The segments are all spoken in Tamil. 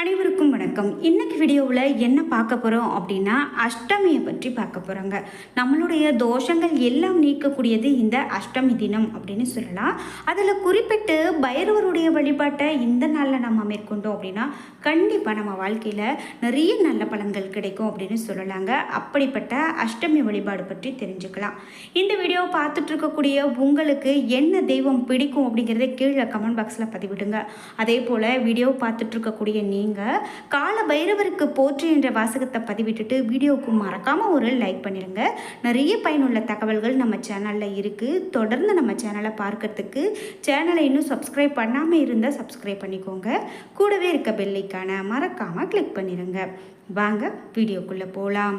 அனைவருக்கும் வணக்கம். இன்னைக்கு வீடியோவில் என்ன பார்க்க போகிறோம் அப்படின்னா அஷ்டமியை பற்றி பார்க்க போகிறாங்க நம்மளுடைய தோஷங்கள் எல்லாம் நீக்கக்கூடியது இந்த அஷ்டமி தினம் அப்படின்னு சொல்லலாம். அதில் குறிப்பிட்டு பைரவருடைய வழிபாட்டை இந்த நாளில் நம்ம மேற்கொண்டோம் அப்படின்னா கண்டிப்பாக நம்ம வாழ்க்கையில் நிறைய நல்ல பலன்கள் கிடைக்கும் அப்படின்னு சொல்லலாங்க. அப்படிப்பட்ட அஷ்டமி வழிபாடு பற்றி தெரிஞ்சுக்கலாம். இந்த வீடியோவை பார்த்துட்டு இருக்கக்கூடிய உங்களுக்கு என்ன தெய்வம் பிடிக்கும் அப்படிங்கிறத கீழே கமெண்ட் பாக்ஸில் பதிவிடுங்க. அதே போல் வீடியோ பார்த்துட்டு இருக்கக்கூடிய நீங்கள் கால பைரவருக்கு போற்றி என்ற வாசகத்தை பதிவிட்டுட்டு வீடியோவுக்கு மறக்காமல் ஒரு லைக் பண்ணிடுங்க நிறைய பயனுள்ள தகவல்கள் நம்ம சேனலில் இருக்குது தொடர்ந்து நம்ம சேனலை பார்க்கறதுக்கு சேனலை இன்னும் சப்ஸ்கிரைப் பண்ணாமல் இருந்தால் சப்ஸ்கிரைப் பண்ணிக்கோங்க. கூடவே இருக்க பெல்லைக்கான மறக்காமல் கிளிக் பண்ணிடுங்க வாங்க வீடியோக்குள்ளே போகலாம்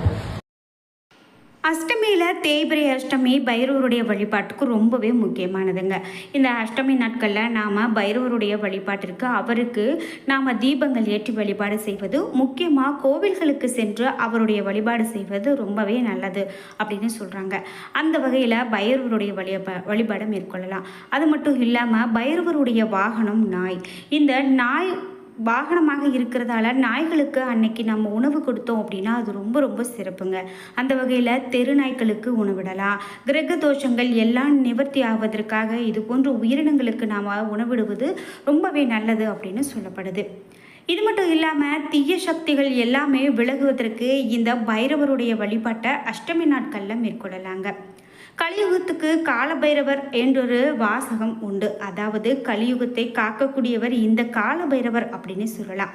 அஷ்டமியில் தேய்பிரை அஷ்டமி பைரவருடைய வழிபாட்டுக்கு ரொம்பவே முக்கியமானதுங்க. இந்த அஷ்டமி நாட்களில் நாம் பைரவருடைய வழிபாட்டிற்கு அவருக்கு நாம் தீபங்கள் ஏற்றி வழிபாடு செய்வது முக்கியமாக கோவில்களுக்கு சென்று அவருடைய வழிபாடு செய்வது ரொம்பவே நல்லது அப்படின்னு சொல்கிறாங்க அந்த வகையில் பைரவருடைய வழிபா வழிபாடு மேற்கொள்ளலாம். அது மட்டும் இல்லாமல் பைரவருடைய வாகனம் நாய். இந்த நாய் வாகனமாக இருக்கிறதால நாய்களுக்கு அன்னைக்கு நம்ம உணவு கொடுத்தோம் அப்படின்னா அது ரொம்ப ரொம்ப சிறப்புங்க. அந்த வகையில் தெரு நாய்களுக்கு உணவிடலாம். கிரக தோஷங்கள் எல்லாம் நிவர்த்தி ஆவதற்காக இது போன்ற உயிரினங்களுக்கு நாம் உணவிடுவது ரொம்பவே நல்லது அப்படின்னு சொல்லப்படுது. இது மட்டும் இல்லாமல் தீய சக்திகள் எல்லாமே விலகுவதற்கு இந்த பைரவருடைய வழிபாட்டை அஷ்டமி நாட்களில் மேற்கொள்ளலாங்க. கலியுகத்துக்கு காலபைரவர் என்றொரு வாசகம் உண்டு. அதாவது கலியுகத்தை காக்கக்கூடியவர் இந்த காலபைரவர் அப்படின்னு சொல்லலாம்.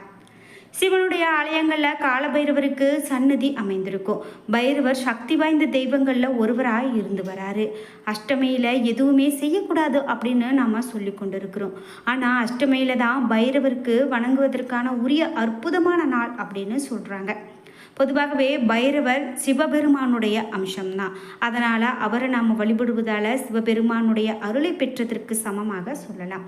சிவனுடைய ஆலயங்களில் காலபைரவருக்கு சன்னதி அமைந்திருக்கும். பைரவர் சக்தி வாய்ந்த தெய்வங்களில் ஒருவராக இருந்து வராரு. அஷ்டமியில் எதுவுமே செய்யக்கூடாது அப்படின்னு நாம் சொல்லி கொண்டிருக்கிறோம். ஆனால் அஷ்டமியில் தான் பைரவருக்கு வணங்குவதற்கான உரிய அற்புதமான நாள் அப்படின்னு சொல்கிறாங்க பொதுவாகவே பைரவர் சிவபெருமானுடைய அம்சம்தான். அதனால் அவரை நாம் வழிபடுவதால் சிவபெருமானுடைய அருளை பெற்றதற்கு சமமாக சொல்லலாம்.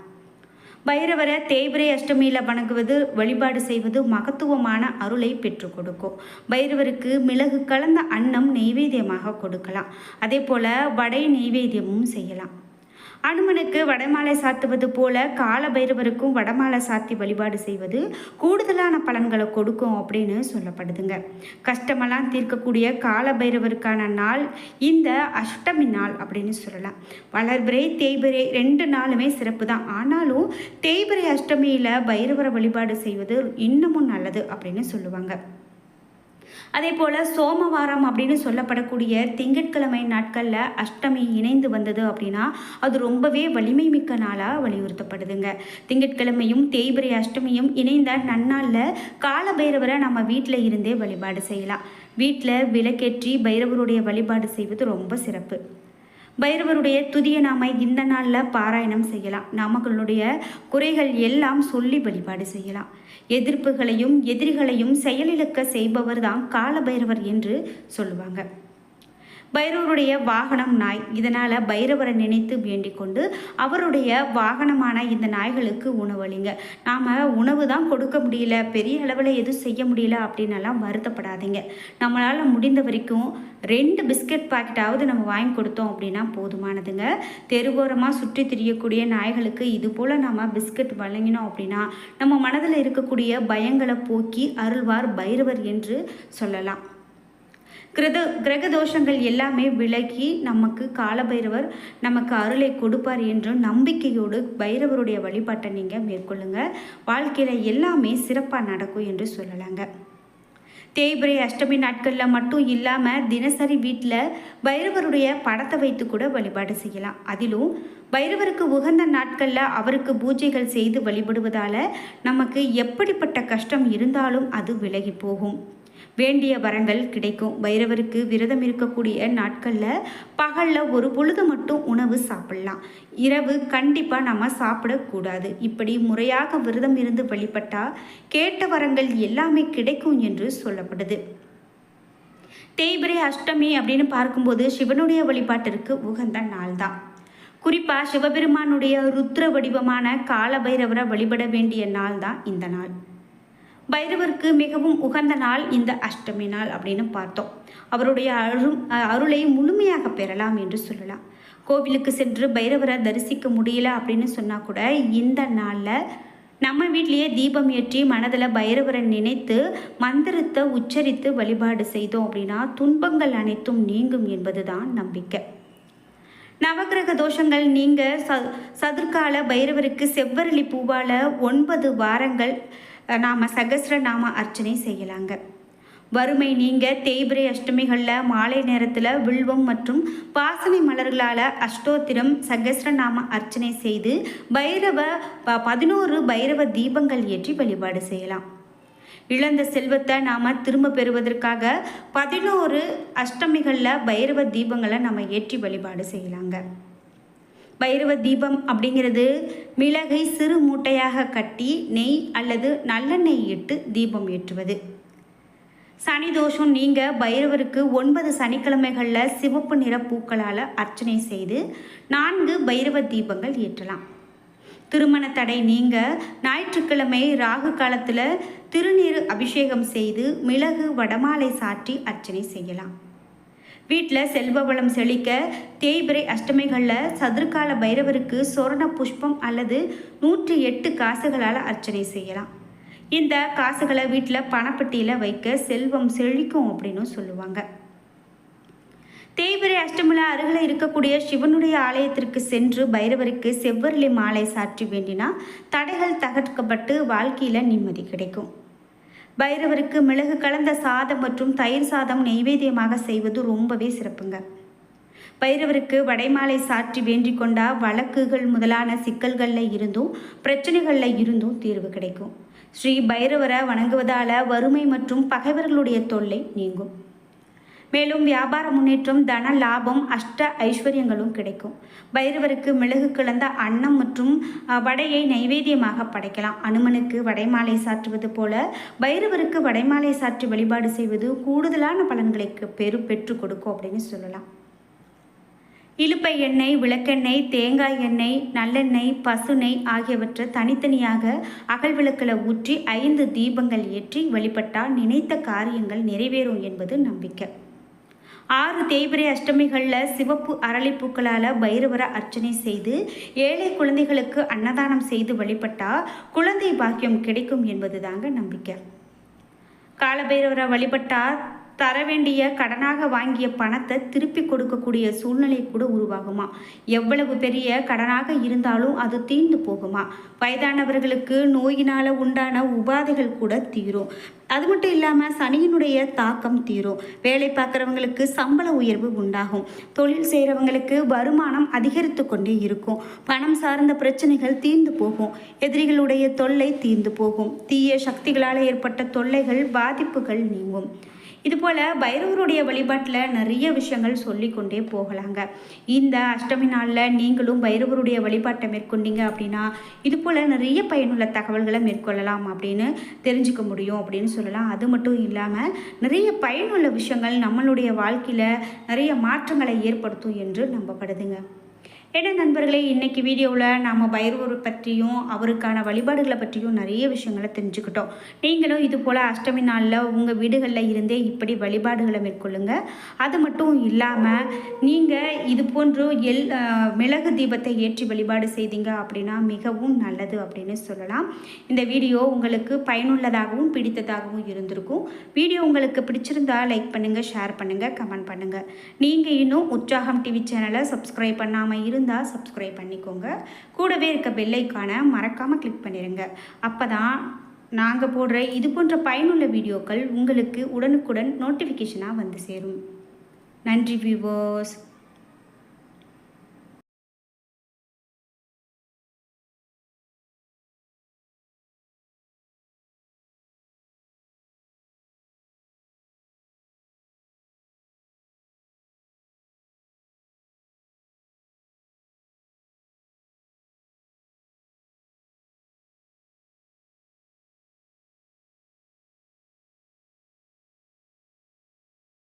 பைரவரை தேய்பிரை அஷ்டமியில் வணங்குவது வழிபாடு செய்வது மகத்துவமான அருளை பெற்றுக் கொடுக்கும். பைரவருக்கு மிளகு கலந்த அன்னம் நெய்வேத்தியமாக கொடுக்கலாம். அதே போல் வடை நெய்வேத்தியமும் செய்யலாம். அனுமனுக்கு வடமாலை சாத்துவது போல கால பைரவருக்கும் வடமாலை சாத்தி வழிபாடு செய்வது கூடுதலான பலன்களை கொடுக்கும் அப்படின்னு சொல்லப்படுதுங்க. கஷ்டமெல்லாம் தீர்க்கக்கூடிய கால பைரவருக்கான நாள் இந்த அஷ்டமி நாள் அப்படின்னு சொல்லலாம். வளர்பிறை தேய்பிறை ரெண்டு நாளுமே சிறப்பு தான். ஆனாலும் தேய்பிறை அஷ்டமியில் பைரவரை வழிபாடு செய்வது இன்னமும் நல்லது அப்படின்னு சொல்லுவாங்க. அதே போல் சோமவாரம் அப்படின்னு சொல்லப்படக்கூடிய திங்கட்கிழமை நாட்களில் அஷ்டமி இணைந்து வந்தது அப்படின்னா அது ரொம்பவே வலிமை மிக்க நாளாக வலியுறுத்தப்படுதுங்க. திங்கட்கிழமையும் தேய்பிரை அஷ்டமியும் இணைந்த நன்னாளில் காலபைரவரை நம்ம வீட்டில் இருந்தே வழிபாடு செய்யலாம். வீட்டில் விளக்கேற்றி பைரவருடைய வழிபாடு செய்வது ரொம்ப சிறப்பு. பைரவருடைய துதிய நாமை இந்த நாளில் பாராயணம் செய்யலாம். நாமக்களுடைய குறைகள் எல்லாம் சொல்லி வழிபாடு செய்யலாம். எதிர்ப்புகளையும் எதிரிகளையும் செயலிழக்க செய்பவர் தான் காலபைரவர் என்று சொல்லுவாங்க. பைரவருடைய வாகனம் நாய். இதனால் பைரவரை நினைத்து வேண்டிக் கொண்டு அவருடைய வாகனமான இந்த நாய்களுக்கு உணவளிங்க நாம் உணவு தான் கொடுக்க முடியல பெரிய அளவில் எதுவும் செய்ய முடியல அப்படின்னலாம் வருத்தப்படாதீங்க. நம்மளால் முடிந்த வரைக்கும் ரெண்டு பிஸ்கட் பாக்கெட்டாவது நம்ம வாங்கி கொடுத்தோம் அப்படின்னா போதுமானதுங்க. தெருவோரமாக சுற்றி திரியக்கூடிய நாய்களுக்கு இது போல் நம்ம பிஸ்கட் வழங்கினோம் அப்படின்னா நம்ம மனதில் இருக்கக்கூடிய பயங்களை போக்கி அருள்வார் பைரவர் என்று சொல்லலாம். கிரத கிரக தோஷங்கள் எல்லாமே விலகி நமக்கு காலபைரவர் நமக்கு அருளை கொடுப்பார் என்றும் நம்பிக்கையோடு பைரவருடைய வழிபாட்டை நீங்கள் மேற்கொள்ளுங்க. வாழ்க்கையில் எல்லாமே சிறப்பாக நடக்கும் என்று சொல்லலாங்க. தேய்பிரை அஷ்டமி நாட்களில் மட்டும் இல்லாமல் தினசரி வீட்டில் பைரவருடைய படத்தை வைத்து கூட வழிபாடு செய்யலாம். அதிலும் பைரவருக்கு உகந்த நாட்களில் அவருக்கு பூஜைகள் செய்து வழிபடுவதால் நமக்கு எப்படிப்பட்ட கஷ்டம் இருந்தாலும் அது விலகி போகும். வேண்டிய வரங்கள் கிடைக்கும். பைரவருக்கு விரதம் இருக்கக்கூடிய நாட்களில் பகலில் ஒரு பொழுது மட்டும் உணவு சாப்பிடலாம். இரவு கண்டிப்பாக நம்ம சாப்பிடக்கூடாது. இப்படி முறையாக விரதம் இருந்து வழிபட்டால் கேட்ட வரங்கள் எல்லாமே கிடைக்கும் என்று சொல்லப்படுது. தேய்பிரை அஷ்டமி அப்படின்னு பார்க்கும்போது சிவனுடைய வழிபாட்டிற்கு உகந்த நாள் தான் குறிப்பாக சிவபெருமானுடைய ருத்ர வடிவமான காலபைரவரை வழிபட வேண்டிய நாள் தான் இந்த நாள். பைரவருக்கு மிகவும் உகந்த நாள் இந்த அஷ்டமி நாள் அப்படின்னு பார்த்தோம். அவருடைய அரு அருளை முழுமையாக பெறலாம் என்று சொல்லலாம். கோவிலுக்கு சென்று பைரவரை தரிசிக்க முடியல அப்படின்னு சொன்னால் கூட இந்த நாளில் நம்ம வீட்லேயே தீபம் ஏற்றி மனதில் பைரவரை நினைத்து மந்திரத்தை உச்சரித்து வழிபாடு செய்தோம் அப்படின்னா துன்பங்கள் அனைத்தும் நீங்கும் என்பதுதான் நம்பிக்கை. நவக்கிரக தோஷங்கள் நீங்க ச சதுர்கால பைரவருக்கு செவ்வரளி பூவால் ஒன்பது வாரங்கள் நாம் சகஸ்ர நாம அர்ச்சனை செய்யலாங்க. வறுமை நீங்க தேய்பிரை அஷ்டமிகளில் மாலை நேரத்தில் வில்வம் மற்றும் பாசனை மலர்களால் அஷ்டோத்திரம் சகசிரநாம அர்ச்சனை செய்து பைரவ ப- பதினோரு பைரவ தீபங்கள் ஏற்றி வழிபாடு செய்யலாம். இழந்த செல்வத்தை நாம் திரும்ப பெறுவதற்காக பதினோரு அஷ்டமிகளில் பைரவ தீபங்களை நம்ம ஏற்றி வழிபாடு செய்யலாங்க. வைரவ தீபம் அப்படிங்கிறது மிளகை சிறு மூட்டையாக கட்டி நெய் அல்லது நல்லெண்ணெய் இட்டு தீபம் ஏற்றுவது. சனி தோஷம் நீங்க பைரவருக்கு ஒன்பது சனிக்கிழமைகளில் சிவப்பு நிற பூக்களால் அர்ச்சனை செய்து நான்கு பைரவ தீபங்கள் ஏற்றலாம். திருமண தடை நீங்க ஞாயிற்றுக்கிழமை ராகு காலத்தில் திருநீர் அபிஷேகம் செய்து மிளகு வடமாலை சாற்றி அர்ச்சனை செய்யலாம். வீட்டில் செல்வ வளம் செழிக்க தேய்பிரை அஷ்டமிகளில் சதுர்கால பைரவருக்கு சொரண புஷ்பம் அல்லது நூற்றி எட்டு காசுகளால் அர்ச்சனை செய்யலாம். இந்த காசுகளை வீட்டில் பணப்பட்டியில் வைக்க செல்வம் செழிக்கும் அப்படின்னு சொல்லுவாங்க. தேய்பிரை அஷ்டமில அருகில் இருக்கக்கூடிய சிவனுடைய ஆலயத்திற்கு சென்று பைரவருக்கு செவ்வரளி மாலை சாற்றி வேண்டினா தடைகள் தகர்க்கப்பட்டு வாழ்க்கையில் நிம்மதி கிடைக்கும். பைரவருக்கு மிளகு கலந்த சாதம் மற்றும் தயிர் சாதம் நெய்வேத்தியமாக செய்வது ரொம்பவே சிறப்புங்க. பைரவருக்கு வடைமாலை சாற்றி வேண்டிக் கொண்டா வழக்குகள் முதலான சிக்கல்களில் இருந்தும் பிரச்சனைகளில் இருந்தும் தீர்வு கிடைக்கும். ஸ்ரீ பைரவரை வணங்குவதால வறுமை மற்றும் பகைவர்களுடைய தொல்லை நீங்கும். மேலும் வியாபார முன்னேற்றம் தன லாபம் அஷ்ட ஐஸ்வர்யங்களும் கிடைக்கும். பைரவருக்கு மிளகு கலந்த அன்னம் மற்றும் வடையை நைவேத்தியமாக படைக்கலாம். அனுமனுக்கு வடைமாலை சாற்றுவது போல பைரவருக்கு வடைமாலை சாற்றி வழிபாடு செய்வது கூடுதலான பலன்களுக்கு பெரு பெற்று கொடுக்கும் அப்படின்னு சொல்லலாம். இலுப்பை எண்ணெய் விளக்கெண்ணெய் தேங்காய் எண்ணெய் நல்லெண்ணெய் பசுநெய் ஆகியவற்றை தனித்தனியாக அகல் விளக்கில் ஊற்றி ஐந்து தீபங்கள் ஏற்றி வழிபட்டால் நினைத்த காரியங்கள் நிறைவேறும் என்பது நம்பிக்கை. ஆறு தேய்பிரை அஷ்டமிகளில் சிவப்பு அரளிப்பூக்களால் பைரவரை அர்ச்சனை செய்து ஏழை குழந்தைகளுக்கு அன்னதானம் செய்து வழிபட்டால் குழந்தை பாக்கியம் கிடைக்கும் என்பது தாங்க நம்பிக்கை. காலபைரவரை வழிபட்டால் தர வேண்டிய கடனாக வாங்கிய பணத்தை திருப்பி கொடுக்கக்கூடிய சூழ்நிலை கூட உருவாகுமா? எவ்வளவு பெரிய கடனாக இருந்தாலும் அது தீர்ந்து போகுமா? வயதானவர்களுக்கு நோயினால் உண்டான உபாதைகள் கூட தீரும். அது மட்டும் இல்லாமல் சனியினுடைய தாக்கம் தீரும். வேலை பார்க்குறவங்களுக்கு சம்பள உயர்வு உண்டாகும். தொழில் செய்கிறவங்களுக்கு வருமானம் அதிகரித்து கொண்டே இருக்கும். பணம் சார்ந்த பிரச்சனைகள் தீர்ந்து போகும். எதிரிகளுடைய தொல்லை தீர்ந்து போகும். தீய சக்திகளால் ஏற்பட்ட தொல்லைகள் பாதிப்புகள் நீங்கும். இதுபோல் பைரவருடைய வழிபாட்டில் நிறைய விஷயங்கள் சொல்லிக்கொண்டே போகலாங்க. இந்த அஷ்டமி நாளில் நீங்களும் பைரவருடைய வழிபாட்டை மேற்கொண்டீங்க அப்படின்னா இது போல் நிறைய பயனுள்ள தகவல்களை மேற்கொள்ளலாம் அப்படின்னு தெரிஞ்சுக்க முடியும் அப்படின்னு சொல்லலாம். அது மட்டும் இல்லாமல் நிறைய பயனுள்ள விஷயங்கள் நம்மளுடைய வாழ்க்கையில் நிறைய மாற்றங்களை ஏற்படுத்தும் என்று நம்பப்படுதுங்க. என்ன நண்பர்களே இன்றைக்கி வீடியோவில் நாம் பைரவர் பற்றியும் அவருக்கான வழிபாடுகளை பற்றியும் நிறைய விஷயங்களை தெரிஞ்சுக்கிட்டோம். நீங்களும் இது போல் அஷ்டமி நாளில் உங்கள் வீடுகளில் இருந்தே இப்படி வழிபாடுகளை மேற்கொள்ளுங்க. அது மட்டும் இல்லாமல் நீங்கள் இது போன்று எல் மிளகு தீபத்தை ஏற்றி வழிபாடு செய்தீங்க அப்படின்னா மிகவும் நல்லது அப்படின்னு சொல்லலாம். இந்த வீடியோ உங்களுக்கு பயனுள்ளதாகவும் பிடித்ததாகவும் இருந்திருக்கும். வீடியோ உங்களுக்கு பிடிச்சிருந்தா லைக் பண்ணுங்கள் ஷேர் பண்ணுங்கள் கமெண்ட் பண்ணுங்கள் நீங்கள் இன்னும் உற்சாகம் டிவி சேனலை சப்ஸ்கிரைப் பண்ணாமல் இருந்தால் சப்ஸ்கிரைப் பண்ணிக்கோங்க. கூடவே இருக்க பெல்லைக்கான மறக்காமல் கிளிக் பண்ணிடுங்க அப்போ தான் நாங்கள் போடுற இது போன்ற பயனுள்ள வீடியோக்கள் உங்களுக்கு உடனுக்குடன் நோட்டிஃபிகேஷனாக வந்து சேரும். நன்றி வியூவர்ஸ்